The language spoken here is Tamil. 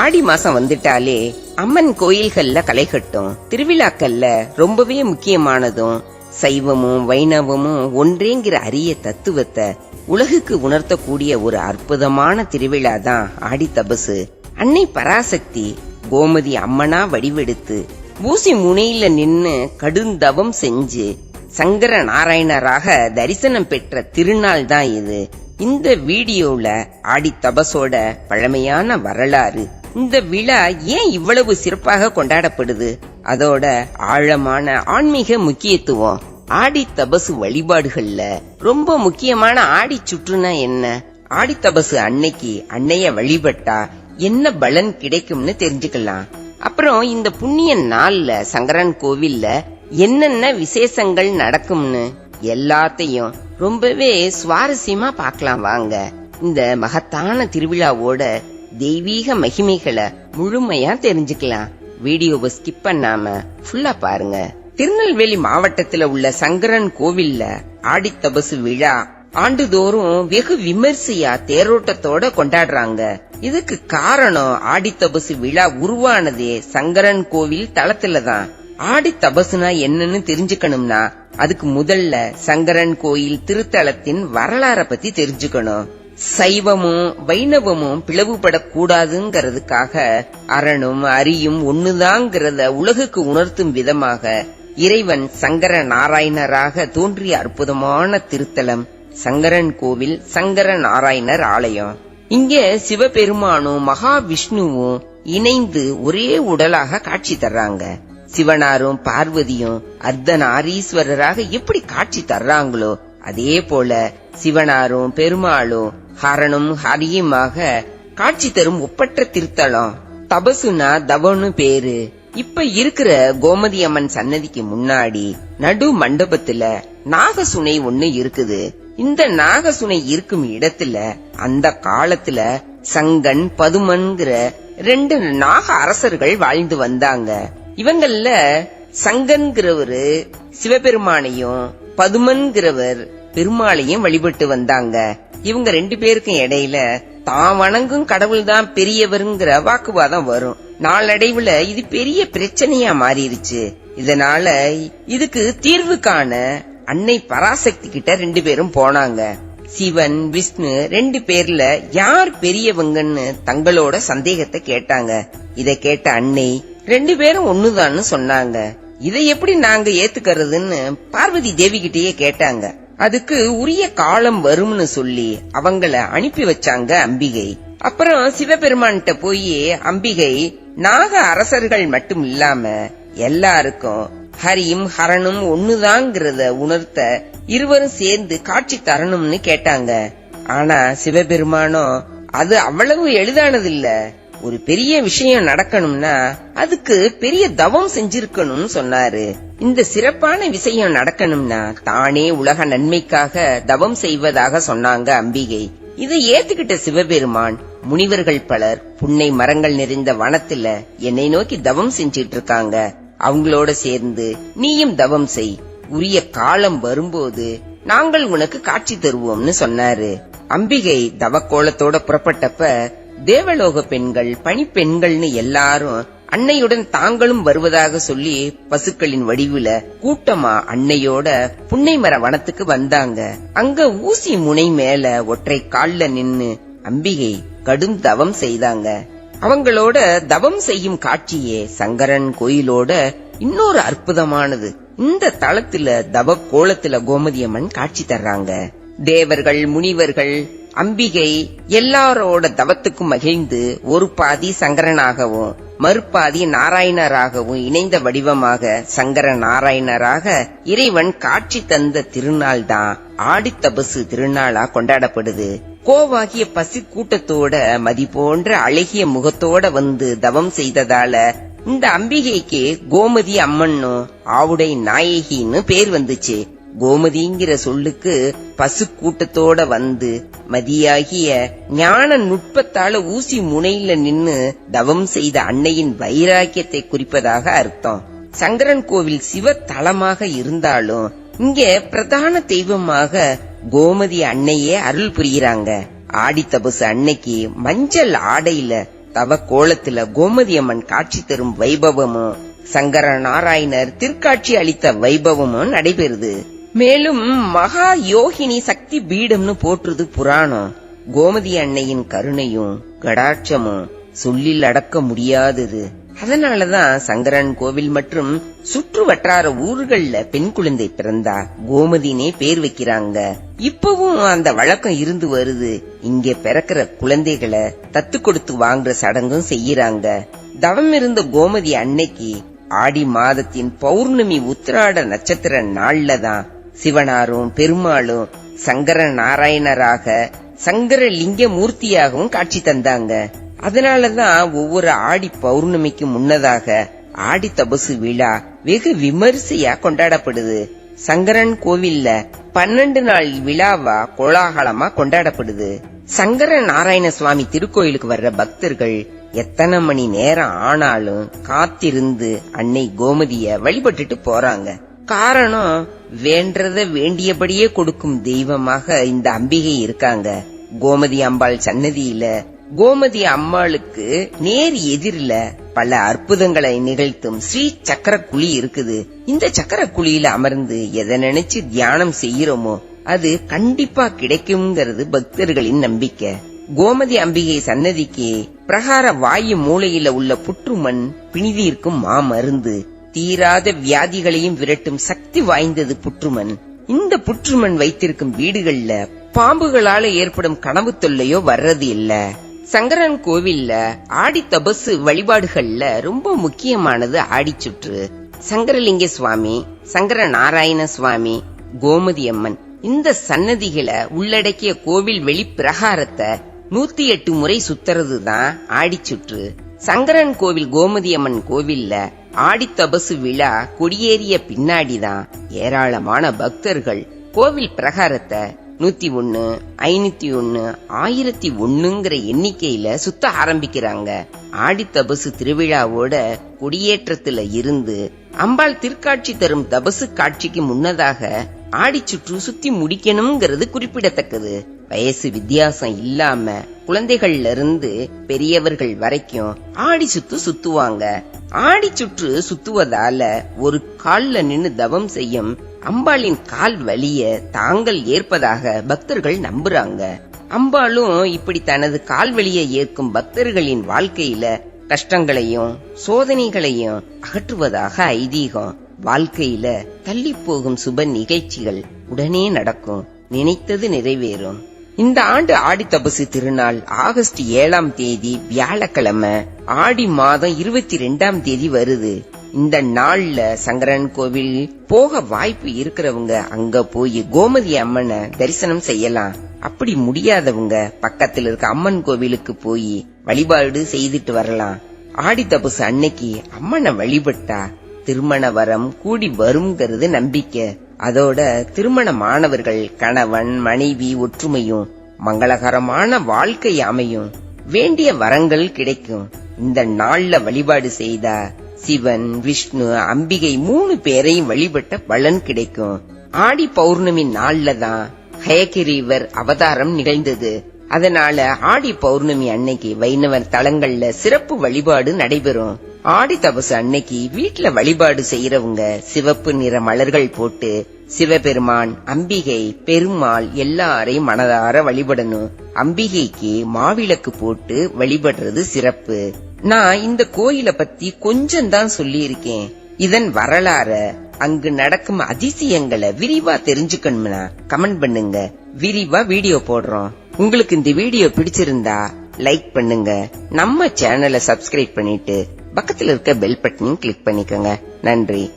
ஆடி மாசம் வந்துட்டாலே அம்மன் கோயில்கள்ல களை கட்டும். திருவிழாக்கள்ல ரொம்பவே முக்கியமானதும் சைவமும் வைணவமும் ஒன்றேங்கிற அரிய தத்துவத்தை உலகுக்கு உணர்த்தக்கூடிய ஒரு அற்புதமான திருவிழா தான் ஆடி தபசு. அன்னை பராசக்தி கோமதி அம்மனா வடிவெடுத்து ஊசி முனையில நின்னு கடுந்தவம் செஞ்சு சங்கர நாராயணராக தரிசனம் பெற்ற திருநாள் தான் இது. இந்த வீடியோல ஆடி தபசோட பழமையான வரலாறு இந்த விழா ஏன் இவ்வளவு சிறப்பாக கொண்டாடப்படுது? அதோட ஆழமான ஆன்மீக முக்கியத்துவம் ஆடி தபசு வழிபாடுகள்ல ரொம்ப முக்கியமான ஆடி சுற்றுனா என்ன? ஆடி தபசு அன்னைக்கு அன்னைய வழிபட்டா என்ன பலன் கிடைக்கும்னு தெரிஞ்சுக்கலாம். அப்புறம் இந்த புண்ணிய நாள்ல சங்கரன் கோவில்ல என்னென்ன விசேஷங்கள் நடக்கும்னு எல்லாத்தையும் ரொம்பவே சுவாரஸ்யமா பார்க்கலாம் வாங்க. இந்த மகத்தான திருவிழாவோட தெய்வீக மகிமைகளை முழுமையா தெரிஞ்சுக்கலாம். வீடியோவை ஸ்கிப் பண்ணாம ஃபுல்லா பாருங்க. திருநெல்வேலி மாவட்டத்துல உள்ள சங்கரன் கோவில்ல ஆடித்தபசு விழா ஆண்டுதோறும் வெகு விமர்சையா தேரோட்டத்தோட கொண்டாடுறாங்க. இதுக்கு காரணம் ஆடித்தபசு விழா உருவானதே சங்கரன் கோவில் தளத்துல தான். ஆடி தபசுனா என்னன்னு தெரிஞ்சுக்கணும்னா அதுக்கு முதல்ல சங்கரன் கோயில் திருத்தலத்தின் வரலாற பத்தி தெரிஞ்சுக்கணும். சைவமும் வைணவமும் பிளவுபடக்கூடாதுங்கிறதுக்காக அரணும் அரியும் ஒண்ணுதாங்கிறத உலகுக்கு உணர்த்தும் விதமாக இறைவன் சங்கர நாராயணராக தோன்றிய அற்புதமான திருத்தலம் சங்கரன் கோவில் சங்கர நாராயணர் ஆலயம். இங்க சிவபெருமானும் மகாவிஷ்ணுவும் இணைந்து ஒரே உடலாக காட்சி தர்றாங்க. சிவனாரும் பார்வதியும் அர்த்தநாரீஸ்வரராக எப்படி காட்சி தர்றாங்களோ அதே போல சிவனாரும் பெருமாளும் ஹரனும் ஹரியுமாக காட்சி தரும் ஒப்பற்ற திருத்தலம். தபசுனா தவன்னு பேரு. இப்ப இருக்கிற கோமதி அம்மன் சன்னதிக்கு முன்னாடி நடு மண்டபத்துல நாகசுனை ஒண்ணு இருக்குது. இந்த நாகசுனை இருக்கும் இடத்துல அந்த காலத்துல சங்கன் பதுமன்கிற ரெண்டு நாக அரசர்கள் வாழ்ந்து வந்தாங்க. இவங்கள சங்கன்கிறவரு சிவபெருமானையும் பதுமன்கிறவர் பெருமாளையும் வழிபட்டு வந்தாங்க. இவங்க ரெண்டு பேருக்கும் இடையில தான் வணங்கும் கடவுள் தான் பெரியவருங்கிற வாக்குவாதம் வரும். நாளடைவுல இது பெரிய பிரச்சனையா மாறிடுச்சு இதனால இதுக்கு தீர்வு காண அன்னை பராசக்தி கிட்ட ரெண்டு பேரும் போனாங்க. சிவன் விஷ்ணு ரெண்டு பேர்ல யார் பெரியவங்கன்னு தங்களோட சந்தேகத்தை கேட்டாங்க. இத கேட்ட அன்னை ரெண்டு பேரும் ஒண்ணுதான்னு சொன்னாங்க. இதை எப்படி நாங்க ஏத்துக்கிறதுன்னு பார்வதி தேவி கிட்டேயே கேட்டாங்க. அதுக்கு உரிய காலம் வரும்னு சொல்லி அவங்கள அனுப்பி வச்சாங்க அம்பிகை. அப்புறம் சிவபெருமான்கிட்ட போய் அம்பிகை நாக அரசர்கள் மட்டும் இல்லாம எல்லாருக்கும் ஹரியும் ஹரனும் ஒண்ணுதாங்கிறத உணர்த்த இருவரும் சேர்ந்து காட்சி தரணும்னு கேட்டாங்க. ஆனா சிவபெருமானோ அது அவ்வளவு எளிதானதில்ல. ஒரு பெரிய விஷயம் நடக்கணும்னா அதுக்கு பெரிய தவம் செஞ்சிருக்கணும்னு சொன்னாரு. இந்த சிறப்பான விஷயம் நடக்கணும்னா தானே உலக நன்மைக்காக தவம் செய்வதாக சொன்னாங்க அம்பிகை. இதை ஏத்துக்கிட்ட சிவபெருமான் முனிவர்கள் பலர் புன்னை மரங்கள் நிறைந்த வனத்துல என்னை நோக்கி தவம் செஞ்சிட்டு இருக்காங்க அவங்களோட சேர்ந்து நீயும் தவம் செய். உரிய காலம் வரும்போது நாங்கள் உனக்கு காட்சி தருவோம்னு சொன்னாரு. அம்பிகை தவக்கோலத்தோட புறப்பட்டப்ப தேவலோக பெண்கள் பணிப்பெண்கள்னு எல்லாரும் அன்னையுடன் தாங்களும் வருவதாக சொல்லி பசுக்களின் வடிவுல கூட்டமா அன்னையோட புன்னைமர வனத்துக்கு வந்தாங்க. அங்க ஊசி முனை மேல ஒற்றை கால்ல நின்னு அம்பிகை கடும் தவம் செய்தாங்க. அவங்களோட தவம் செய்யும் காட்சியே சங்கரன் கோயிலோட இன்னொரு அற்புதமானது. இந்த தளத்துல தவ கோலத்துல கோமதியம்மன் காட்சி தர்றாங்க. தேவர்கள் முனிவர்கள் அம்பிகை எல்லாரோட தவத்துக்கும் மகிழ்ந்து ஒரு பாதி சங்கரனாகவும் மறுபாதி நாராயணராகவும் இணைந்த வடிவமாக சங்கர நாராயணராக இறைவன் காட்சி தந்த திருநாள் தான் ஆடித்தபசு திருநாளா கொண்டாடப்படுது. கோவாகிய பசி கூட்டத்தோட மதி போன்ற அழகிய முகத்தோட வந்து தவம் செய்ததால இந்த அம்பிகைக்கு கோமதி அம்மன்னும் ஆவுடை நாயகின்னு பேர் வந்துச்சு. கோமதிங்கிற சொல்லுக்கு பசு கூட்டத்தோட வந்து மதியாகிய ஞான நுட்பத்தால ஊசி முனையில நின்னு தவம் செய்த அன்னையின் வைராக்கியத்தை குறிப்பதாக அர்த்தம். சங்கரன் கோவில் சிவ தலமாக இருந்தாலும் இங்க பிரதான தெய்வமாக கோமதி அன்னையே அருள் புரிகிறாங்க. ஆடி தபசு அன்னைக்கு மஞ்சள் ஆடையில தவ கோலத்துல கோமதி அம்மன் காட்சி தரும் வைபவமும் சங்கர நாராயணர் திருக்காட்சி அளித்த வைபவமும் நடைபெறுது. மேலும் மகா யோகினி சக்தி பீடம்னு போற்றுது புராணம். கோமதி அன்னையின் கருணையும் கடாட்சமும் சொல்லில் அடக்க முடியாதது. அதனாலதான் சங்கரன் கோவில் மற்றும் சுற்று வட்டார ஊர்கள்ல பெண் குழந்தை பிறந்தா கோமதினே பேர் வைக்கிறாங்க. இப்பவும் அந்த வழக்கம் இருந்து வருது. இங்க பிறக்கிற குழந்தைகளை தத்து கொடுத்து வாங்குற சடங்கும் செய்யறாங்க. தவம் இருந்த கோமதி அன்னைக்கு ஆடி மாதத்தின் பௌர்ணமி உத்திராட நட்சத்திர நாள்ல தான் சிவனாரும் பெருமாளும் சங்கர நாராயணராக சங்கர லிங்க மூர்த்தியாகவும் காட்சி தந்தாங்க. அதனாலதான் ஒவ்வொரு ஆடி பௌர்ணமிக்கு முன்னதாக ஆடி தபசு விழா வெகு விமரிசையா கொண்டாடப்படுது. சங்கரன் கோவில்ல பன்னெண்டு நாள் விழாவா கோலாகலமா கொண்டாடப்படுது. சங்கர நாராயண சுவாமி திருக்கோயிலுக்கு வர்ற பக்தர்கள் எத்தனை மணி நேரம் ஆனாலும் காத்திருந்து அன்னை கோமதிய வழிபட்டுட்டு போறாங்க. காரணம் வேண்டத வேண்டியபடியே கொடுக்கும் தெய்வமாக இந்த அம்பிகை இருக்காங்க. கோமதி அம்பாள் சன்னதியில. கோமதி அம்மாளுக்கு நேர் எதிரில பல அற்புதங்களை நிகழ்த்தும் ஸ்ரீ சக்கர குழி இருக்குது. இந்த சக்கர குழியில அமர்ந்து எதை நினைச்சு தியானம் செய்யறோமோ அது கண்டிப்பா கிடைக்கும்ங்கிறது பக்தர்களின் நம்பிக்கை. கோமதி அம்பிகை சன்னதிக்கு பிரகார வாயு மூலையில உள்ள புற்றுமண் பிணிதீர்க்கும் மாமருந்து தீராத வியாதிகளையும் விரட்டும் சக்தி வாய்ந்தது புற்றுமண் இந்த புற்றுமண் வைத்திருக்கும் வீடுகள்ல பாம்புகளால ஏற்படும் கனவு தொல்லையோ வர்றது இல்ல. சங்கரன் கோவில்ல ஆடி தபசு வழிபாடுகள்ல ரொம்ப முக்கியமானது ஆடி சுற்று. சங்கரலிங்க சுவாமி சங்கர நாராயண சுவாமி கோமதி அம்மன். இந்த சன்னதிகளை உள்ளடக்கிய கோவில் வெளிப்பிரகாரத்தை நூத்தி எட்டு முறை சுத்துறது தான் ஆடி சுற்று. சங்கரன் கோவில் கோமதி அம்மன் கோவில்ல ஆடித்தபசு விழா கொடியேறிய பின்னாடிதான் ஏராளமான பக்தர்கள் கோவில் பிரகாரத்தை நூத்தி ஒன்னு ஐநூத்தி ஒன்னு ஆயிரத்தி ஒண்ணுங்கிற எண்ணிக்கையில சுத்த ஆரம்பிக்கிறாங்க. ஆடி தபசு திருவிழாவோட கொடியேற்றத்துல இருந்து அம்பாள் திருக்காட்சி தரும் தபசு காட்சிக்கு முன்னதாக ஆடி சுற்று சுத்தி முடிக்கணுங்கிறது குறிப்பிடத்தக்கது. வயசு வித்தியாசம் இல்லாம குழந்தைகள்ல இருந்து பெரியவர்கள் வரைக்கும் ஆடி சுத்து சுத்துவாங்க. ஆடி சுற்று சுத்துவதால ஒரு கால்ல நின்னு தவம் செய்யும் அம்பாளின் கால் வலிய தாங்கள் ஏற்பதாக பக்தர்கள் நம்புறாங்க. அம்பாளும் இப்படி தனது கால் வலியை ஏற்கும் பக்தர்களின் வாழ்க்கையில கஷ்டங்களையும் சோதனைகளையும் அகற்றுவதாக ஐதீகம். வாழ்க்கையில தள்ளி போகும் சுப நிகழ்ச்சிகள் உடனே நடக்கும். நினைத்தது நிறைவேறும். இந்த ஆண்டு ஆடி தபசு திருநாள் ஆகஸ்ட் ஏழாம் தேதி வியாழக்கிழமை. ஆடி மாதம் இருபத்தி ரெண்டாம் தேதி வருது. இந்த நாள்ல சங்கரன் கோவில் போக வாய்ப்பு இருக்கிறவங்க அங்க போய் கோமதி அம்மனை தரிசனம் செய்யலாம். அப்படி முடியாதவங்க பக்கத்துல இருக்க அம்மன் கோவிலுக்கு போய் வழிபாடு செய்துட்டு வரலாம். ஆடி தபசு அன்னைக்கு அம்மனை வழிபட்டா திருமண வரம் கூடி வருங்கிறது நம்பிக்கை. அதோட திருமணமானவர்கள் கணவன் மனைவி ஒற்றுமையும் மங்களகரமான வாழ்க்கை அமையும். வேண்டிய வரங்கள் கிடைக்கும். இந்த நாள்ல வழிபாடு செய்தா சிவன் விஷ்ணு அம்பிகை மூணு பேரையும் வழிபட்ட பலன் கிடைக்கும். ஆடி பௌர்ணமி நாள்ல தான் ஹயகிரீவர் அவதாரம் நிகழ்ந்தது. அதனால ஆடி பௌர்ணமி அன்னைக்கு வைணவர் தலங்கள்ல சிறப்பு வழிபாடு நடைபெறும். ஆடி தபசு அன்னைக்கு வீட்ல வழிபாடு செய்யறவங்க சிவப்பு நிற மலர்கள் போட்டு சிவபெருமான் அம்பிகை பெருமாள் எல்லாரையும் மனதார வழிபடணும். அம்பிகைக்கு மாவிளக்கு போட்டு வழிபடுறது சிறப்பு. நான் இந்த கோயிலை பத்தி கொஞ்சம் தான் சொல்லியிருக்கேன். இதன் வரலாற அங்கு நடக்கும் அதிசயங்களை விரிவா தெரிஞ்சுக்கணும்னா கமெண்ட் பண்ணுங்க. விரிவா வீடியோ போடுறோம். உங்களுக்கு இந்த வீடியோ பிடிச்சிருந்தா லைக் பண்ணுங்க. நம்ம சேனலை சப்ஸ்கிரைப் பண்ணிட்டு பக்கத்துல இருக்க பெல் பட்டனையும் கிளிக் பண்ணிக்கோங்க. நன்றி.